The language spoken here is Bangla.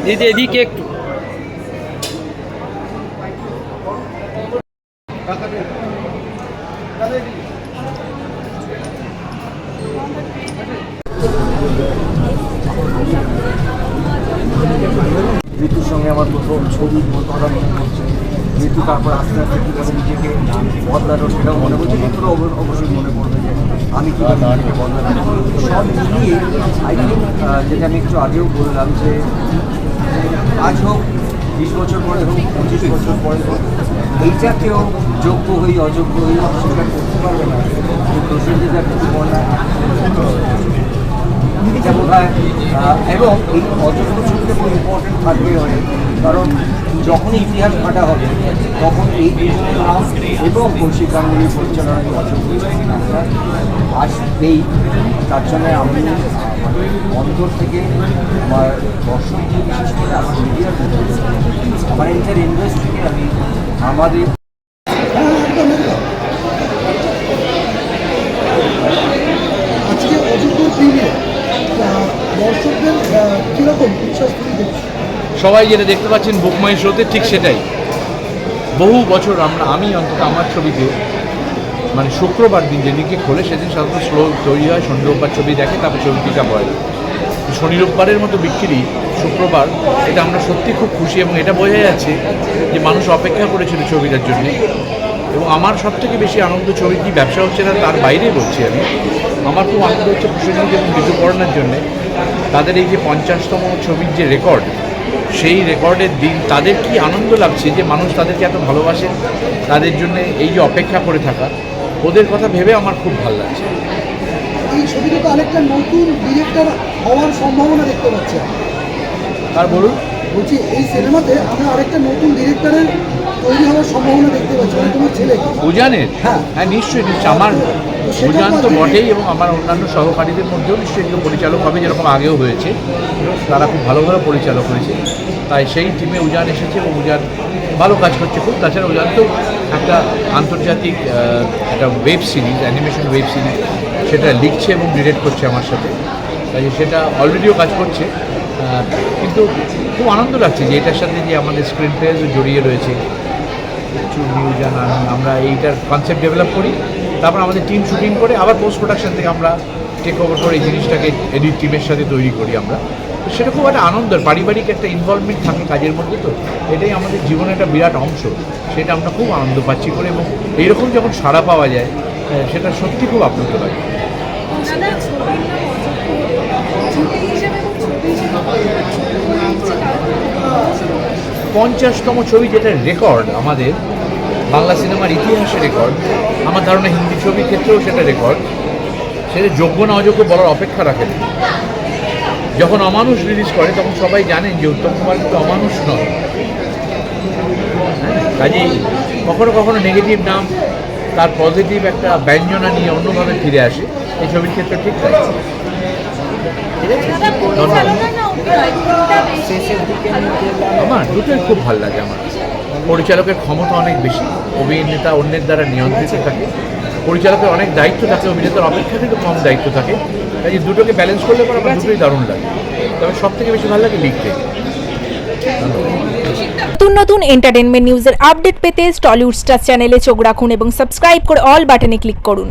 দিদি এদিকে একটু। ঋতুর সঙ্গে আমার প্রথম ছবি কথা মনে পড়ছে ঋতু তারপর আস্তে আস্তে কীভাবে নিজেকে বদলানো সেটাও মনে ঋতুরও অব- অবশ্যই মনে পড়বে যে আমি কীভাবে নিজেকে বদলানো সব মিলিয়ে আই থিঙ্ক যেটা আমি একটু আগেও বললাম যে আজ হোক, বিশ বছর পরে হোক, পঁচিশ বছর পরে হোক, এইটাকেও যোগ্য হই, অযোগ্য হই স্বীকার করতে পারবে না। যদি একটা জীবন এটা হয় এবং এই অযোগ্য ছবিটা খুব ইম্পর্টেন্ট থাকবে অনেক কারণ যখন ইতিহাস ঘাটা হবে, তখন এই এবং কৌশিক গাঙ্গুলির পরিচালনায় অযোগ্য আসবেই তার জন্য আমি অন্তর থেকে আমার আমার মিডিয়ার আমার এন্টার আমাদের আজকে অযোগ্য দিনে দর্শকদের কীরকম উচ্ছ্বাস সবাই যেটা দেখতে পাচ্ছেন বুকমাই শোতে ঠিক সেটাই। বহু বছর আমরা আমি অন্তত আমার ছবিতে মানে শুক্রবার দিন যেদিনকে খোলে সেদিন সাধারণত স্লো তৈরি হয় রোববার ছবি দেখে তারপর ছবি পিক আপ হয়। শনি রোববারের মতো বিক্রি শুক্রবার, এটা আমরা সত্যি খুব খুশি এবং এটা বোঝা যাচ্ছে যে মানুষ অপেক্ষা করেছিল ছবিটার জন্য। এবং আমার সব থেকে বেশি আনন্দ ছবি কি ব্যবসা হচ্ছে না তার বাইরে বলছি আমি। আমার খুব আনন্দ হচ্ছে প্রসেনজিৎ এবং ঋতুপর্ণার জন্যে। তাদের এই যে পঞ্চাশতম ছবির যে রেকর্ড, সেই রেকর্ডের দিন তাদের কি আনন্দ লাগছে যে মানুষ তাদেরকে এত ভালোবাসে? তাদের জন্য এই যে অপেক্ষা করে থাকা, ওদের কথা ভেবে আমার খুব ভালো লাগছে। এই ছবিতে তো আরেকটা নতুন ডিরেক্টর হওয়ার সম্ভাবনা দেখতে পাচ্ছি আর বলুন। বলছি এই সিনেমাতে আমরা আরেকটা নতুন ডিরেক্টরের তৈরি হওয়ার সম্ভাবনা দেখতে পাচ্ছি। মানে তোমার ছেলে উজানের? হ্যাঁ। হ্যাঁ নিশ্চয়ই নিশ্চয়ই। আমার উজান তো বটেই এবং আমার অন্যান্য সহকারীদের মধ্যেও নিশ্চয়ই কেউ পরিচালক হবে যেরকম আগেও হয়েছে। তারা খুব ভালো ভালো পরিচালক হয়েছে। তাই সেই টিমে উজান এসেছে এবং উজান ভালো কাজ করছে খুব। তাছাড়া উজান তো একটা আন্তর্জাতিক একটা web series animation web series সেটা লিখছে এবং ডিরেক্ট করছে আমার সাথে। তাই সেটা অলরেডিও কাজ করছে। কিন্তু খুব আনন্দ লাগছে যে এটার সাথে যে আমাদের স্ক্রিন প্লেয়ার্স জড়িয়ে রয়েছে। কিছু নিউজ আমরা এইটার কনসেপ্ট ডেভেলপ করি। তারপর আমাদের টিম শুটিং করে আবার পোস্ট প্রোডাকশন থেকে আমরা টেক ওভার করে এই জিনিসটাকে এডিট টিমের সাথে তৈরি করি আমরা। তো সেটা খুব একটা আনন্দের, পারিবারিক একটা ইনভলভমেন্ট থাকে কাজের মধ্যে তো। এটাই আমাদের জীবনের একটা বিরাট অংশ। সেটা আমরা খুব আনন্দ পাচ্ছি করে এবং এইরকম যখন সাড়া পাওয়া যায় সেটা সত্যি খুব আপ্লুত লাগে দাদা ছবির নাম অযোগ্য ছবি হিসেবে এবং ছবি হিসেবে কতটা যোগ্য লাগছে তার পঞ্চাশতম ছবি যেটা রেকর্ড আমাদের বাংলা সিনেমার ইতিহাসে রেকর্ড আমার ধারণা হিন্দি ছবির ক্ষেত্রেও সেটা রেকর্ড সেটা যোগ্য না অযোগ্য বলার অপেক্ষা রাখে না। যখন অমানুষ রিলিজ করে তখন সবাই জানেন যে উত্তম কুমার কিন্তু অমানুষ নয়। হ্যাঁ, কাজেই কখনো কখনো নেগেটিভ নাম তার পজিটিভ একটা ব্যঞ্জনা নিয়ে অন্যভাবে ফিরে আসে। এই ছবির ক্ষেত্রে ঠিক তাই। ঠিক আছে? ধন্যবাদ। আমার দুটোই খুব ভালো লাগে আমার। পরিচালকের ক্ষমতা অনেক বেশি, অভিনেতা অন্যের দ্বারা নিয়ন্ত্রিত থাকে। পরিচালকের অনেক দায়িত্ব থাকে, অভিনেতার অপেক্ষা থেকে কম দায়িত্ব থাকে। কাজে দুটোকে ব্যালেন্স করলে পর আমার দুটোই দারুণ লাগে। তবে সব থেকে বেশি ভালো লাগে লিখতে। নতুন নতুন এন্টারটেনমেন্ট নিউজের আপডেট পেতে টলিউড স্টার চ্যানেলে চোখ রাখুন এবং সাবস্ক্রাইব করে অল বাটনে ক্লিক করুন।